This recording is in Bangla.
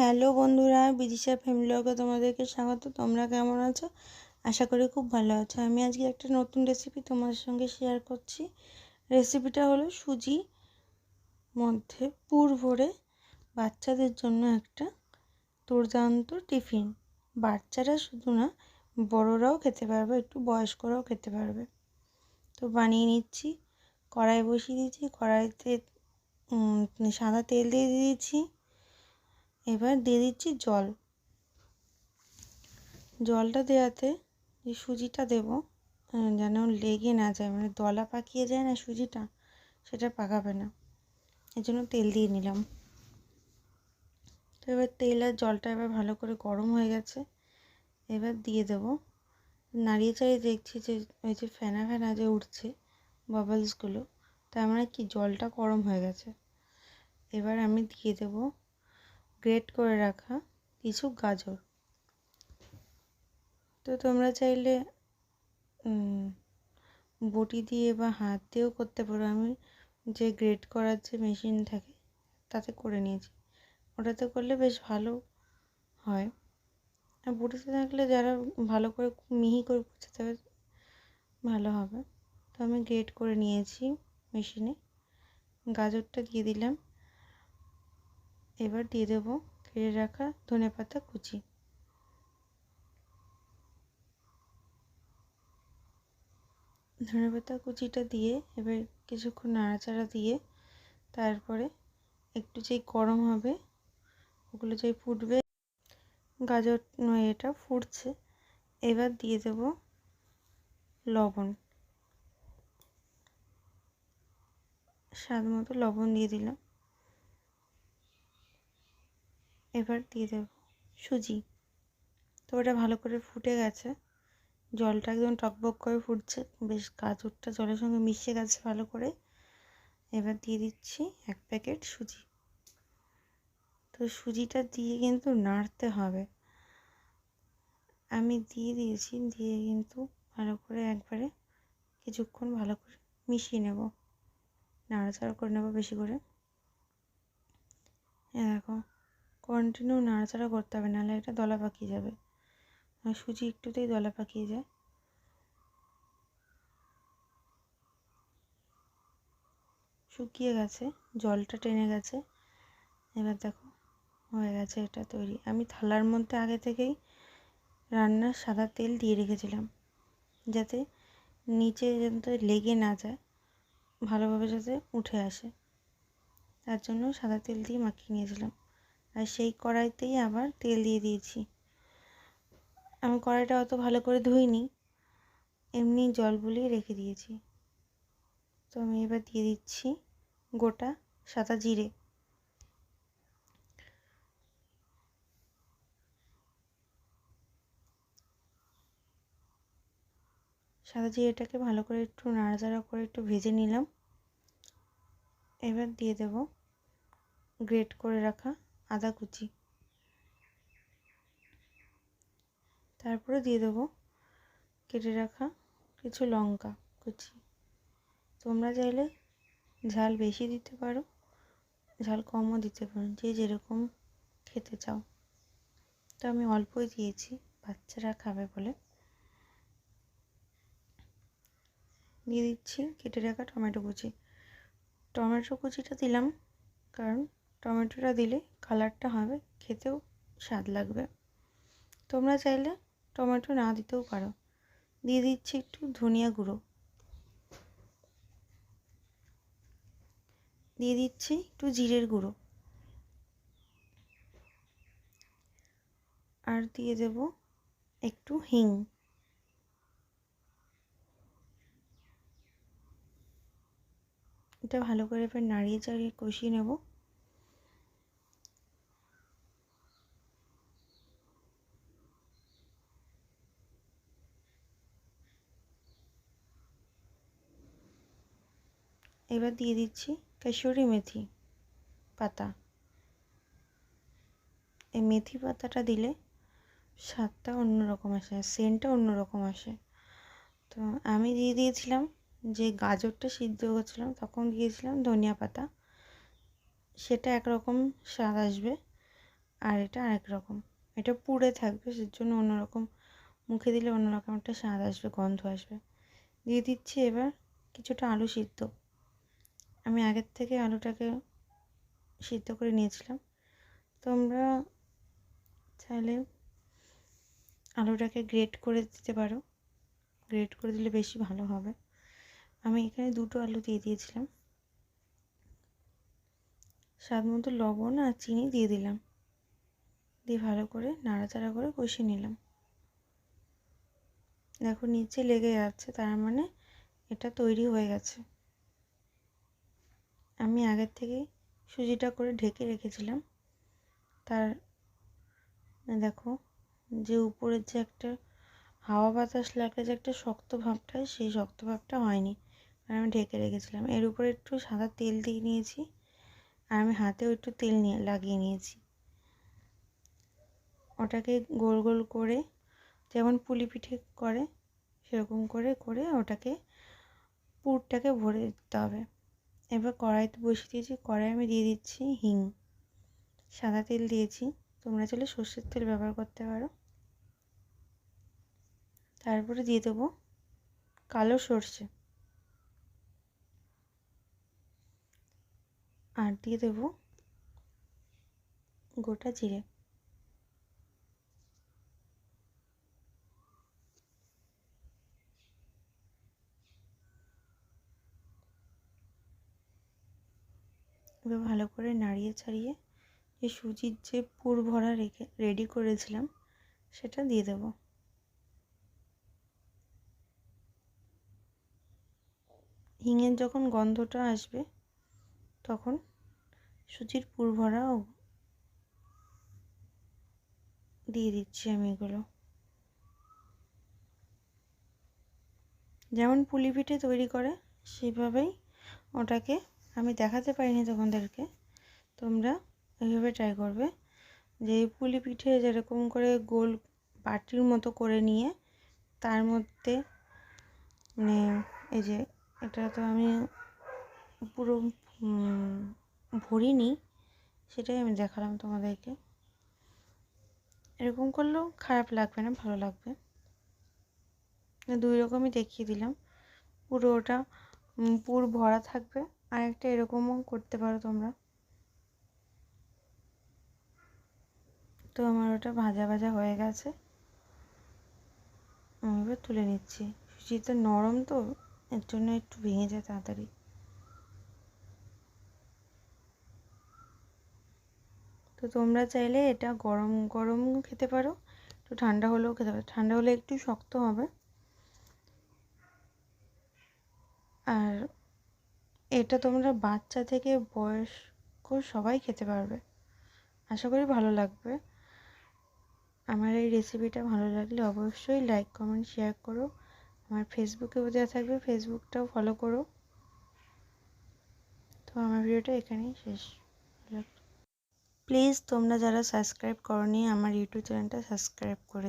হ্যালো বন্ধুরা, বিদিশা ফ্যামিলিকে তোমাদেরকে স্বাগত। তোমরা কেমন আছো? আশা করি খুব ভালো আছো। আমি আজকে একটা নতুন রেসিপি তোমাদের সঙ্গে শেয়ার করছি। রেসিপিটা হলো সুজি মধ্যে পুর ভরে বাচ্চাদের জন্য একটা দুর্দান্ত টিফিন। বাচ্চারা শুধু না, বড়রাও খেতে পারবে, একটু বয়স্করাও খেতে পারবে। তো বানিয়ে নিচ্ছি, কড়াই বসিয়ে দিয়েছি, কড়াইতে সাদা তেল দিয়ে দিয়েছি। এবার দিয়ে দিচ্ছি জল। জলটা দেওয়াতে যে সুজিটা দেব যেন লেগে না যায় মানে দলা পাকিয়ে যায় না সুজিটা, সেটা পাকাবে না। এই জন্য তেল দিয়ে নিলাম। তো এবার তেল আর জলটা এবার ভালো করে গরম হয়ে গেছে, এবার দিয়ে দেব। নাড়িয়ে চাড়িয়ে দেখছি যে, ওই যে ফেনা ফেনা যে উঠছে বাবলসগুলো তার মানে কি জলটা গরম হয়ে গেছে। এবার আমি দিয়ে দেবো গ্রেট করে রাখা কিছু গাজর। তো তোমরা চাইলে বটি দিয়ে বা হাত দিয়েও করতে পারো। আমি যে গ্রেট করার যে মেশিন থাকে, তাতে করে নিয়েছি। ওটাতে করলে বেশ ভালো হয়। আর বটিতে থাকলে যারা ভালো করে মিহি করে কুচাতে ভালো হবে। তো আমি গ্রেট করে নিয়েছি মেশিনে গাজরটা দিয়ে দিলাম। এবার দিয়ে দেবো কেটে রাখা ধনে পাতা কুচি। ধনে পাতা কুচিটা দিয়ে এবার কিছুক্ষণ নাড়াচাড়া দিয়ে তারপরে একটু যেই গরম হবে, ওগুলো যেই ফুটবে, গাজর নয় এটা ফুটছে, এবার দিয়ে দেব লবণ। স্বাদ মতো লবণ দিয়ে দিলাম। এবার দিয়ে দেব সুজি। তো ওটা ভালো করে ফুটে গেছে। জলটা একদম টকবক করে ফুটছে। বেশ গাজরটা জলের সঙ্গে মিশে গেছে ভালো করে। এবার দিয়ে দিচ্ছি এক প্যাকেট সুজি। তো সুজিটা দিয়ে কিন্তু নাড়তে হবে। আমি দিয়ে দিয়েছি, দিয়ে কিন্তু ভালো করে একবারে কিছুক্ষণ ভালো করে মিশিয়ে নেব। নাড়াচাড়া করে নেব বেশি করে। দেখো কন্টিনিউ নাড়াচাড়া করতে হবে, নাহলে এটা দলা পাকিয়ে যাবে। সুজি একটুতেই দলা পাকিয়ে যায়। শুকিয়ে গেছে, জলটা টেনে গেছে। এবার দেখো, হয়ে গেছে এটা তৈরি। আমি থালার মধ্যে আগে থেকেই রান্নার সাদা তেল দিয়ে রেখেছিলাম, যাতে নিচে যাতে লেগে না যায়, ভালোভাবে যাতে উঠে আসে। তার জন্য সাদা তেল দিয়ে মাখিয়ে নিয়েছিলাম। আর সেই কড়াইতেই আবার তেল দিয়ে দিয়েছি। আমি কড়াইটা অত ভালো করে ধুইনি, এমনি জল বুলিয়ে রেখে দিয়েছি। তো আমি এবার দিয়ে দিচ্ছি গোটা সাদা জিরে। সাদা জিরেটাকে ভালো করে একটু নাড়াচাড়া করে একটু ভেজে নিলাম। এবার দিয়ে দেব গ্রেট করে রাখা আদা কুচি। তারপরে দিয়ে দেবো কেটে রাখা কিছু লঙ্কা কুচি। তোমরা চাইলে ঝাল বেশি দিতে পারো, ঝাল কমও দিতে পারো, যে যেরকম খেতে চাও। তো আমি অল্পই দিয়েছি, বাচ্চারা খাবে বলে। দিয়ে দিচ্ছি কেটে রাখা টমেটো কুচি। টমেটো কুচিটা দিলাম কারণ টমেটোটা দিলে কালারটা হবে, খেতেও স্বাদ লাগবে। তোমরা চাইলে টমেটো না দিতেও পারো। দিয়ে দিচ্ছি একটু ধনিয়া গুঁড়ো। দিয়ে দিচ্ছি একটু জিরের গুঁড়ো। আর দিয়ে দেব একটু হিং। এটা ভালো করে এবার নাড়িয়ে চাড়িয়ে কষিয়ে নেব। এবার দিয়ে দিচ্ছি কাসুরি মেথি পাতা। এই মেথি পাতাটা দিলে স্বাদটা অন্যরকম আসে আর সেন্টটা অন্যরকম আসে। তো আমি দিয়ে দিয়েছিলাম যে গাজরটা সিদ্ধ করছিলাম, তখন দিয়েছিলাম ধনিয়া পাতা। সেটা একরকম স্বাদ আসবে আর এটা আরেক রকম। এটা পুড়ে থাকবে সের জন্য অন্যরকম, মুখে দিলে অন্যরকম একটা স্বাদ আসবে, গন্ধ আসবে। দিয়ে দিচ্ছি এবার কিছুটা আলু সিদ্ধ। আমি আগের থেকে আলুটাকে সিদ্ধ করে নিয়েছিলাম। তোমরা চাইলে আলুটাকে গ্রেট করে দিতে পারো। গ্রেট করে দিলে বেশি ভালো হবে। আমি এখানে দুটো আলু দিয়ে দিয়েছিলাম। স্বাদ মতো লবণ আর চিনি দিয়ে দিলাম। দিয়ে ভালো করে নাড়াচাড়া করে কষিয়ে নিলাম। দেখো নিচে লেগে যাচ্ছে তার মানে এটা তৈরি হয়ে গেছে। আমি আগের থেকে সুজিটা করে ঢেকে রেখেছিলাম। তার, দেখো, যে উপরের যে একটা হাওয়া বাতাস লাগলে যে একটা শক্ত ভাবটা, সেই শক্ত ভাবটা হয়নি। আর আমি ঢেকে রেখেছিলাম। এর উপরে একটু সাদা তেল দিয়ে নিয়েছি আর আমি হাতেও একটু তেল নিয়ে, লাগিয়ে নিয়েছি। ওটাকে গোল গোল করে, যেমন পুলি পিঠে করে, সেরকম করে করে ওটাকে পুরটাকে ভরে দিতে হবে। এবার কড়াইতে বসিয়ে দিয়েছি, কড়াই আমি দিয়ে দিচ্ছি হিং। সাদা তেল দিয়েছি, তোমরা চাইলে সর্ষের তেল ব্যবহার করতে পারো। তারপরে দিয়ে দেবো কালো সর্ষে। আর দিয়ে দেবো গোটা জিরে। এবার ভালো করে নাড়িয়ে ছাড়িয়ে যে সুজির যে পুর ভরা রেখে রেডি করেছিলাম, সেটা দিয়ে দেবো। হিঙের যখন গন্ধটা আসবে, তখন সুজির পুর ভরাও দিয়ে দিচ্ছি আমি এগুলো। যেমন পুলি পিঠে তৈরি করে, সেভাবেই ওটাকে আমি দেখাতে পারিনি তোমাদেরকে। তোমরা এইভাবে ট্রাই করবে। যে পুলি পিঠে যেরকম করে গোল বাটির মতো করে নিয়ে তার মধ্যে মানে এই যে এটা তো আমি পুরো ভরিনি, সেটাই আমি দেখালাম তোমাদেরকে। এরকম করলেও খারাপ লাগবে না, ভালো লাগবে। দুই রকমই দেখিয়ে দিলাম। পুরো ওটা পুর ভরা থাকবে। আর একটা এরকমও করতে পারো তোমরা। তো আমার ওটা ভাজা ভাজা হয়ে গেছে। আমি এবার তুলে নিচ্ছি। সুজিটা নরম তো, এর জন্য একটু ভেঙে যায় তাড়াতাড়ি। তো তোমরা চাইলে এটা গরম গরম খেতে পারো। একটু ঠান্ডা হলেও খেতে পারো। ঠান্ডা হলে একটু শক্ত হবে। আর এটা তোমরা বাচ্চা থেকে বয়স্ক সবাই খেতে পারবে। আশা করি ভালো লাগবে। আমার এই রেসিপিটা ভালো লাগলে অবশ্যই লাইক কমেন্ট শেয়ার করো। আমার ফেসবুকেও দেওয়া থাকবে ফেসবুকটাও ফলো করো। তো আমার ভিডিওটা এখানেই শেষ। প্লিজ তোমরা যারা সাবস্ক্রাইব করনি, আমার ইউটিউব চ্যানেলটা সাবস্ক্রাইব করে